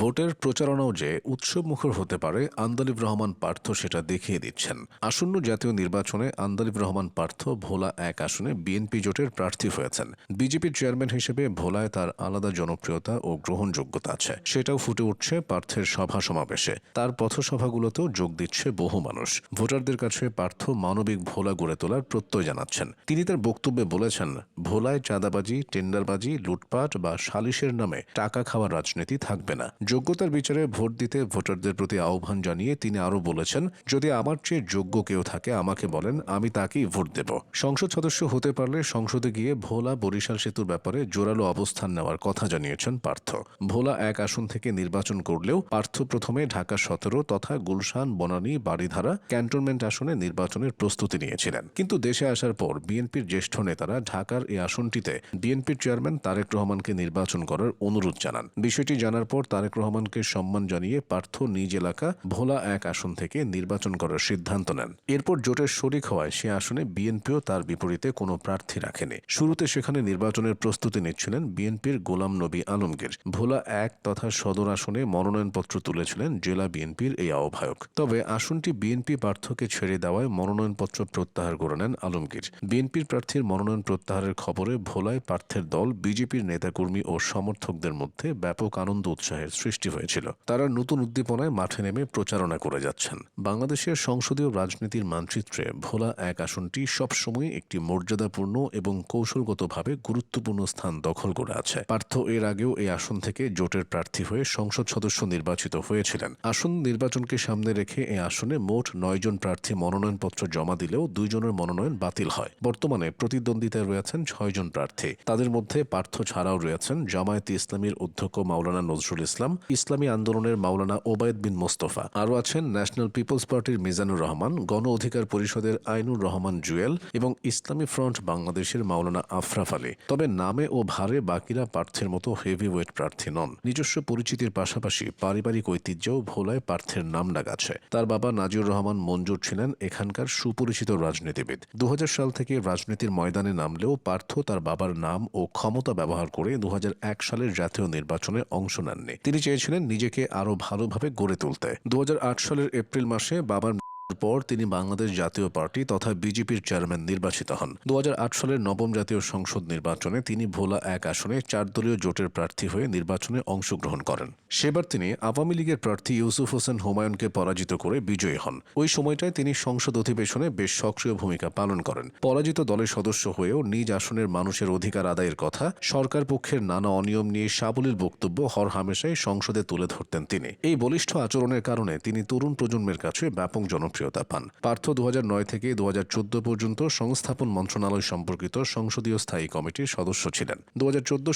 ভোটের প্রচারণাও যে উৎসবমুখর হতে পারে, আন্দালিব রহমান পার্থ সেটা দেখিয়ে দিচ্ছেন। আসন্ন জাতীয় নির্বাচনে আন্দালিব রহমান পার্থ ভোলা এক আসনে বিএনপি জোটের প্রার্থী হয়েছেন। বিজেপির চেয়ারম্যান হিসেবে ভোলায় তার আলাদা জনপ্রিয়তা ও গ্রহণযোগ্যতা আছে। সেটাও ফুটে উঠছে পার্থের সভা সমাবেশে। তার পথসভাগুলোতেও যোগ দিচ্ছে বহু মানুষ। ভোটারদের কাছে পার্থ মানবিক ভোলা গড়ে তোলার প্রত্যয় জানাচ্ছেন। তিনি তার বক্তব্যে বলেছেন, ভোলায় চাঁদাবাজি, টেন্ডারবাজি, লুটপাট বা সালিশের নামে টাকা খাওয়ার রাজনীতি থাকবে না। যোগ্যতার বিচারে ভোট দিতে ভোটারদের প্রতি আহ্বান জানিয়ে তিনি আরও বলেছেন, যদি আমার চেয়ে যোগ্য কেউ থাকে, আমাকে বলেন, আমি তাকেই ভোট দেব। সংসদ সদস্য হতে পারলে সংসদে গিয়ে ভোলা বরিশাল সেতুর ব্যাপারে জোরালো অবস্থান নেওয়ার কথা জানিয়েছেন পার্থ। ভোলা এক আসন থেকে নির্বাচন করলেও পার্থ প্রথমে ঢাকা সতেরো তথা গুলশান, বনানী বাড়িধারা ক্যান্টনমেন্ট আসনে নির্বাচনের প্রস্তুতি নিয়েছিলেন। কিন্তু দেশে আসার পর বিএনপির জ্যেষ্ঠ নেতারা ঢাকার এই আসনটিতে বিএনপির চেয়ারম্যান তারেক রহমানকে নির্বাচন করার অনুরোধ জানান। বিষয়টি জানার পর তারেক রহমানকে সম্মান জানিয়ে পার্থ নিজ এলাকা ভোলা এক আসন থেকে নির্বাচন করার সিদ্ধান্ত নেন। এরপর জোটের শরিক হওয়ায় সে আসনে বিএনপিও তার বিপরীতে কোনো প্রার্থী রাখেনি। শুরুতে সেখানে নির্বাচনের প্রস্তুতি নিচ্ছিলেন বিএনপির গোলাম নবী আলমগীর। ভোলা এক তথা সদর আসনে মনোনয়নপত্র তুলেছিলেন জেলা বিএনপির এই আহ্বায়ক। তবে আসনটি বিএনপি প্রার্থকে ছেড়ে দেওয়ায় মনোনয়নপত্র প্রত্যাহার করে নেন আলমগীর। বিএনপির প্রার্থীর মনোনয়ন প্রত্যাহারের খবরে ভোলায় প্রার্থের দল বিজেপির নেতাকর্মী ও সমর্থকদের মধ্যে ব্যাপক আনন্দ, উৎসাহের সৃষ্টি হয়েছিল। তারা নতুন উদ্দীপনায় মাঠে নেমে প্রচারণা করে যাচ্ছেন। বাংলাদেশের সংসদীয় রাজনীতির মানচিত্রে ভোলা এক আসনটি সবসময় একটি মর্যাদাপূর্ণ এবং কৌশলগতভাবে গুরুত্বপূর্ণ স্থান দখল করে আছে। পার্থ এর আগেও এই আসন থেকে জোটের প্রার্থী হয়ে সংসদ সদস্য নির্বাচিত হয়েছিলেন। আসন নির্বাচনকে সামনে রেখে এই আসনে মোট নয়জন প্রার্থী মনোনয়নপত্র জমা দিলেও দুইজনের মনোনয়ন বাতিল হয়। বর্তমানে প্রতিদ্বন্দ্বিতায় রয়েছেন ছয়জন প্রার্থী। তাদের মধ্যে পার্থ ছাড়াও রয়েছেন জামায়াতে ইসলামীর অধ্যক্ষ মাওলানা নজরুল ইসলাম ইসলামী আন্দোলনের মাওলানা ওবায়দ বিন মোস্তফা। আরও আছেন ন্যাশনাল পিপলস পার্টির মিজানুর রহমান, গণ অধিকার পরিষদের আইনুর রহমান জুয়েল এবং ইসলামী ফ্রন্ট বাংলাদেশের মাওলানা আফরাফ আলী। তবে নামে ও ভারে বাকিরা পার্থের মতো হেভি ওয়েট প্রার্থী নন। নিজস্ব পরিচিতির পাশাপাশি পারিবারিক ঐতিহ্যও ভোলায় পার্থের নাম ডাকাছে তার বাবা নাজিউর রহমান মঞ্জুর ছিলেন এখানকার সুপরিচিত রাজনীতিবিদ। দু হাজার সাল থেকে রাজনীতির ময়দানে নামলেও পার্থ তার বাবার নাম ও ক্ষমতা ব্যবহার করে দু হাজার এক সালের জাতীয় নির্বাচনে অংশ নেননি। তিনি চেয়েছিলেন নিজেকে আরও ভালোভাবে গড়ে তুলতে। দু হাজার আট সালের এপ্রিল মাসে বাবার পর তিনি বাংলাদেশ জাতীয় পার্টি তথা বিজেপির চেয়ারম্যান নির্বাচিত হন। দু হাজার আট সালের নবম জাতীয় সংসদ নির্বাচনে তিনি ভোলা এক আসনে চার দলীয় জোটের প্রার্থী হয়ে নির্বাচনে অংশগ্রহণ করেন। সেবার তিনি আওয়ামী লীগের প্রার্থী ইউসুফ হোসেন হুমায়ুনকে পরাজিত করে বিজয়ী হন। ওই সময়টায় তিনি সংসদ অধিবেশনে বেশ সক্রিয় ভূমিকা পালন করেন। পরাজিত দলের সদস্য হয়েও নিজ আসনের মানুষের অধিকার আদায়ের কথা সরকার পক্ষের নানা অনিয়ম নিয়ে সাবলীল বক্তব্য হরহামেশাই সংসদে তুলে ধরতেন তিনি। এই বলিষ্ঠ আচরণের কারণে তিনি তরুণ প্রজন্মের কাছে ব্যাপক জনপ্রিয়তা পান। পার্থ দু হাজার নয় থেকে দু হাজার চোদ্দ পর্যন্ত সংস্থাপন মন্ত্রণালয় সম্পর্কিত সংসদীয় স্থায়ী কমিটির সদস্য ছিলেন। দু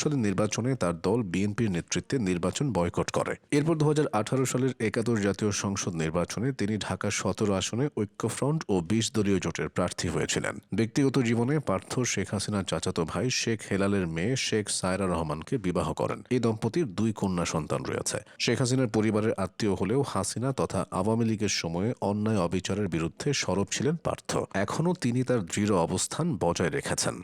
সালের নির্বাচনে তার দল বিএনপির নেতৃত্বে নির্বাচন বয়কট করে। এরপর দু সালের একাদশ জাতীয় সংসদ নির্বাচনে তিনি ঢাকা সতেরো আসনে ঐক্যফ্রন্ট ও বিশ দলীয় জোটের প্রার্থী হয়েছিলেন। ব্যক্তিগত জীবনে পার্থ শেখ হাসিনার চাচাতো ভাই শেখ হেলালের মেয়ে শেখ সায়রা রহমানকে বিবাহ করেন। এই দম্পতির দুই কন্যা সন্তান রয়েছে। শেখ হাসিনার পরিবারের আত্মীয় হলেও হাসিনা তথা আওয়ামী লীগের সময়ে অন্যায় অবিচারের বিরুদ্ধে সরব ছিলেন পার্থ। এখনও তিনি তার দৃঢ় অবস্থান বজায় রেখেছেন।